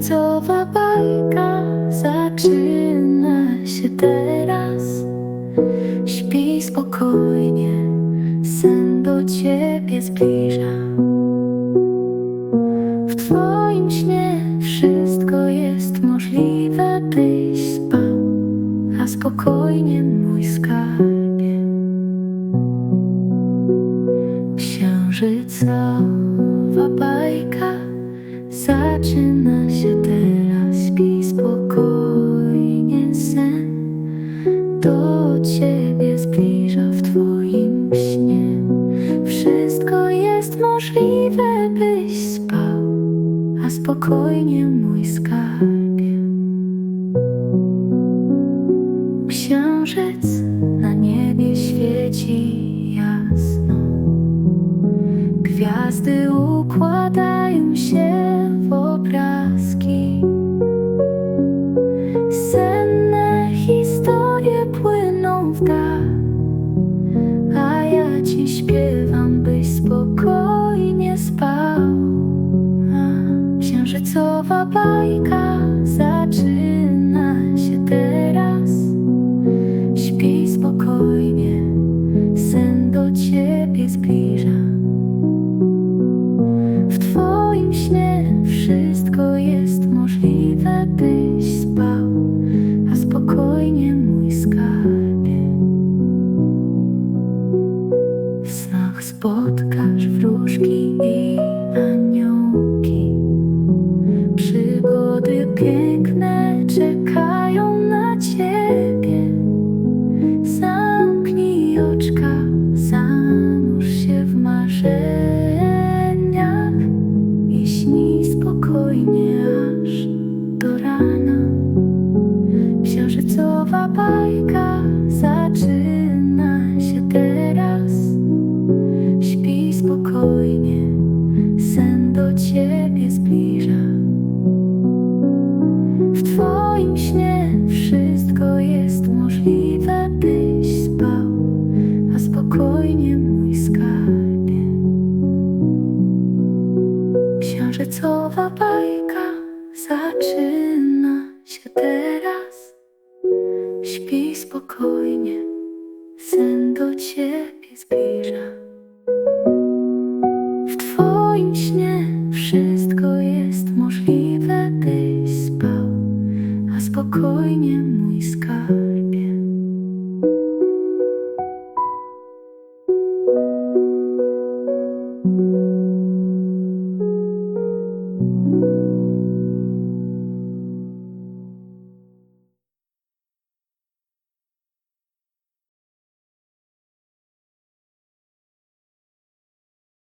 sercowa bajka zaczyna się teraz. Śpij spokojnie, sen do ciebie zbliża. W twoim śnie wszystko jest możliwe, byś spał, a spokojnie mój skarbie. Księżycowa bajka zaczyna się teraz. Śpij spokojnie, sen do ciebie zbliża w twoim śnie. Wszystko jest możliwe, byś spał, a spokojnie mój skarbie. Księżyc na niebie świeci jasno. Gwiazdy układają a ja ci śpiewam, byś spokojnie spał. Księżycowa bajka zaczyna się teraz. Śpij spokojnie, sen do ciebie zbliża. Spotkasz wróżki i aniołki. Przygody piękne czekają na ciebie. Zamknij oczka, zanurz się w marzeniach i śnij spokojnie aż do rana. Księżycowa bajka zaczyna Księżycowa bajka zaczyna się teraz. Śpij spokojnie, sen do ciebie zbliża. W twoim śnie wszystko jest możliwe, byś spał, a spokojnie mój skarb.